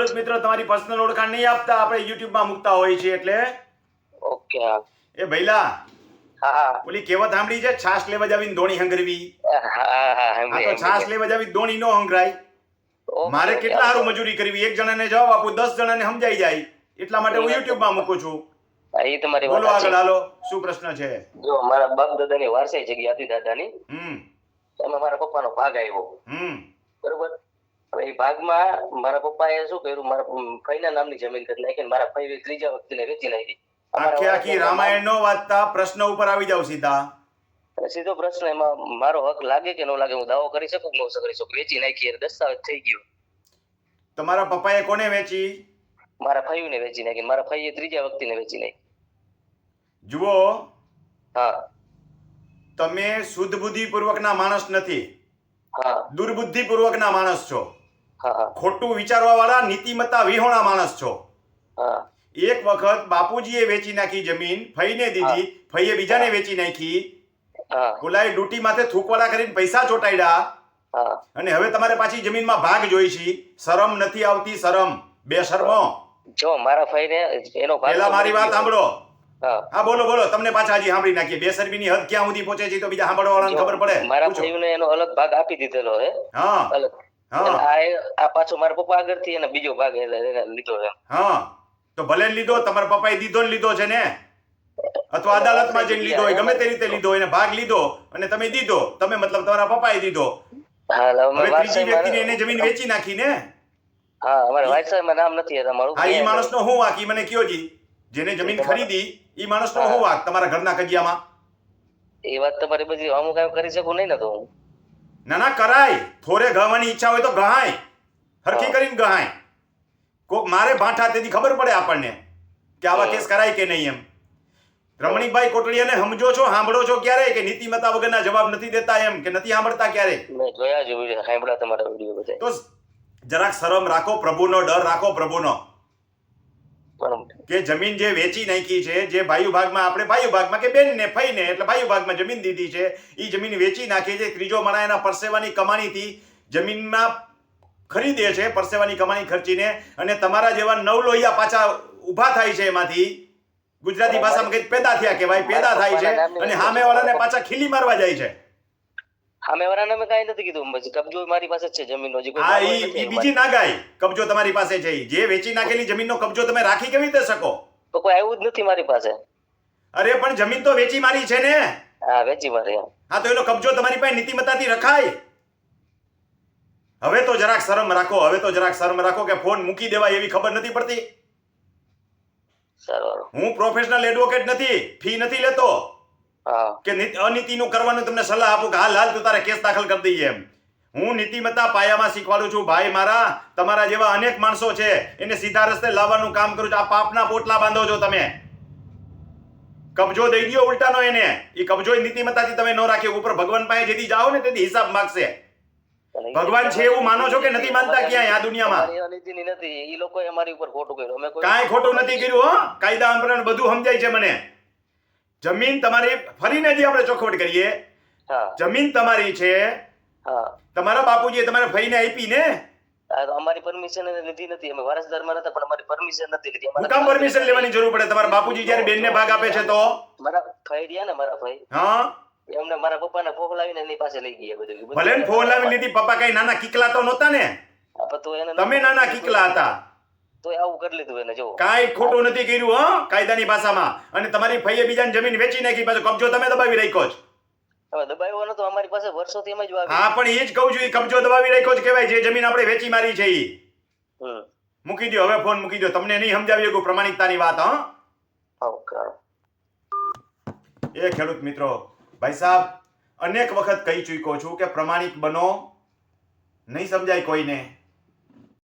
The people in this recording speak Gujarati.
ખેડૂત મિત્રો તમારી પર્સનલ ઓળખાણ નહીં આપતા આપણે યુટ્યુબમાં મૂકતા હોય છે એટલે. ઓકે એ ભૈલા હા. ઓલી કહેવત સાંભળી છે? છાસ લેવા જાવીને ધોણી હંગરવી. હા તો છાસ લેવા જાવી ધોણી નો હંગરાય. મારે કેટલા સારું મજૂરી કરવી? એક જણાને જવાબ આપું દસ જણાને સમજાઈ જાય. એટલા માટે હું યુટ્યુબમાં મૂકું છું. એ તમારી બોલો આગળ. હાલો. શું પ્રશ્ન છે? જો મારા બાપ દાદાની વારસાઈ જગ્યા હતી દાદાની. હમ. એમાં મારા પપ્પાનો ભાગ આવ્યો. હમ. બરોબર? એ ભાગમાં મારા પપ્પાએ શું કર્યું? મારા ફઈના નામની જમીન કરી નાખી મારા ફઈએ ત્રીજા વ્યક્તિને વેચી નાખી. આખી આખી રામાયણ નો વાંચતા પ્રશ્ન ઉપર આવી જાવ સીધા. સીધો પ્રશ્ન એમાં મારો હક લાગે કે ન લાગે હું દાવો કરી શકું કે ન કરી શકું? વેચી નાખી દસ્તાવેજ થઈ ગયો. તમારા પપ્પાએ કોને વેચી? મારા ફઈઓને વેચી નાખી. મારા ફઈએ ત્રીજા વ્યક્તિને વેચી નાખી. જુઓ. હા. તમે શુદ્ધ બુદ્ધિ પૂર્વકના માણસ નથી. હા. દુર્બુદ્ધિ પૂર્વકના માણસ છો. ખોટું વિચારવા વાળા નીતિમત્તા વિહોણા માણસ છો. એક વખત બાપુજીએ વેચી નાખી જમીન ફઈને દીધી ફઈએ બીજાને વેચી નાખી. હા. ડૂટી માથે થૂકવાડા કરીને પૈસા ચોટાડ્યા અને હવે તમારે પાછી જમીનમાં ભાગ જોઈ છે શરમ નથી આવતી શરમ. બે શરમો. જો મારા ફઈને એનો ભાગ પેલા મારી વાત સાંભળો. હા. બોલો બોલો. તમને પાછા હજી સાંભળી નાખીએ. બે શરમીની હદ ક્યાં સુધી પહોંચે છે તો બીજા સાંભળવા ખબર પડે. મારા ફઈને એનો અલગ ભાગ આપી દીધેલો હે. હા. અલગ. આ આ પાછો મારા પપ્પા આગળથી એને બીજો ભાગ લીધો એમ હા. તો ભલે લીધો તમારા પપ્પાએ દીધો ને લીધો છે ને? અથવા અદાલતમાં જઈને લીધો હોય ગમે તે રીતે લીધો એને ભાગ લીધો અને તમે દીધો તમે મતલબ તમારા પપ્પાએ દીધો. હા એટલે અમે હવે ત્રીજી વ્યક્તિને એને જમીન વેચી નાખી ને? હા અમારે વારસાઈમાં નામ નથી તમારું હા ઈ માણસનો હું વાક ઈ મને કયો જી? જેને જમીન ખરીદી ઈ માણસનો હું વાક તમારા ઘરના કજિયામાં? એ વાત તમારી બધી અમુક કરી શકું નહીં ને તો હું. ના ના કરાય થોરે ગવાની ઈચ્છા હોય તો ગહાય. હરખી કરીને ગહાય. કોક મારે ભાંઠા તેથી ખબર પડે આપણને કે આવા કેસ કરાય કે નહીં એમ. રમણીકભાઈ કોટડીયાને સમજો છો સાંભળો છો ક્યારે કે નીતિમત્તા વગરના જવાબ નથી દેતા એમ કે નથી સાંભળતા ક્યારે? મેં જોયા જેવું સાંભળ્યા તમારા વીડિયો બધા. તો જરાક શરમ રાખો પ્રભુનો ડર રાખો પ્રભુનો. કે જમીન જે વેચી નાખી છે જે ભાયુ ભાગમાં આપણે ભાઈઓ ભાગમાં કે બેન ને ફઈને એટલે ભાઈઓ ભાગમાં જમીન દીધી છે એ જમીન વેચી નાખી છે ત્રીજો માણા એના પરસેવાની કમાણીથી જમીનમાં ખરીદે છે પરસેવાની કમાણી ખર્ચીને અને તમારા જેવા નવ લોહિયા પાછા ઊભા થાય છે એમાંથી. ગુજરાતી ભાષામાં કંઈક પેદા થયા કહેવાય પેદા થાય છે અને સામેવાળાને પાછા ખીલી મારવા જાય છે. સામે વાળાને મેં કાઈ નથી કીધું. પછી કબજો મારી પાસે છે જમીનનો હજી હા ઈ બીજી ના ગાય. કબજો તમારી પાસે છે જે વેચી નાખેલી જમીનનો કબજો તમે રાખી કેવી રીતે શકો? તો કોઈ આવ્યું જ નથી મારી પાસે. અરે પણ જમીન તો વેચી મારી છે ને. હા વેચી મારી હા. તો એનો કબજો તમારી પાસે નીતિમત્તાથી રખાય. હવે તો જરાક શરમ રાખો હવે તો જરાક શરમ રાખો કે ફોન મૂકી દેવાય એવી ખબર નથી પડતી. હું પ્રોફેશનલ એડવોકેટ નથી ફી નથી લેતો. કે નીત- અનીતિનું કરવાનું તમને સલાહ આપું કે હાલ હાલ તું તારે કેસ દાખલ કરી દઈએ એમ. હું નીતિમત્તા પાયામાં શીખવાડું છું ભાઈ મારા તમારા જેવા અનેક માણસો છે એને સીધા રસ્તે લાવવાનું કામ કરું છું. આ પાપના પોટલા બાંધો છો તમે. કબજો દઈ દો ઉલટાનો એને. એ કબજો નીતિમત્તાથી તમે ન રાખ્યો ઉપર ભગવાન પાસે જેથી જાઓ ને તેથી હિસાબ માગશે. ભગવાન છે એવું માનો છો કે નથી માનતા ક્યાંય આ દુનિયામાં? કાંઈ ખોટું નથી કર્યું હો. કાયદા અંતરણ બધું સમજાય છે મને. જમીન તમારી ફરીને જે આપણે ચોખવટ કરીએ જમીન તમારી છે. તમારા બાપુજી તમારે ફઈને આપી ને? અમારી પરમિશન લીધી નથી. અમે વારસદારમાં નતા પણ અમારી પરમિશન નથી લીધી. હું કામ પરમિશન લેવાની જરૂર પડે. તમારા બાપુજી જ્યારે બેનને ભાગ આપે છે તો? મારા ભાઈ રહ્યા ને મારા ભાઈ. હા. એમને મારા પપ્પાને ફોફ લાવીને એની પાસે લઈ ગયા બધું. ભલે ને લાવી લીધી. પપ્પા કઈ નાના કિકલા તો નહોતા ને? તમે નાના કિકલા હતા. તો આવું કરી લીધું એને જો કાંઈ ખોટું નથી કર્યું હો? કાયદાની ભાષામાં. અને તમારી ફઈએ બીજાની જમીન વેચી નાખી પાછો કબજો તમે દબાવી રાખ્યો છો હવે દબાવ્યો નતો અમારી પાસે વર્ષોથી એમ જ વાવી હા પણ એ જ કહું છું એ કબજો દબાવી રાખ્યો જ કહેવાય જે જમીન આપણે વેચી મારી છે એ મૂકી દો હવે ફોન મૂકી દો તમને નહીં સમજાવી કોઈ પ્રમાણિકતાની વાત હા? એ ખેડૂત મિત્રો ભાઈ સાહેબ અનેક વખત કહી ચૂક્યો છું કે પ્રમાણિક બનો નહીં સમજાય કોઈને.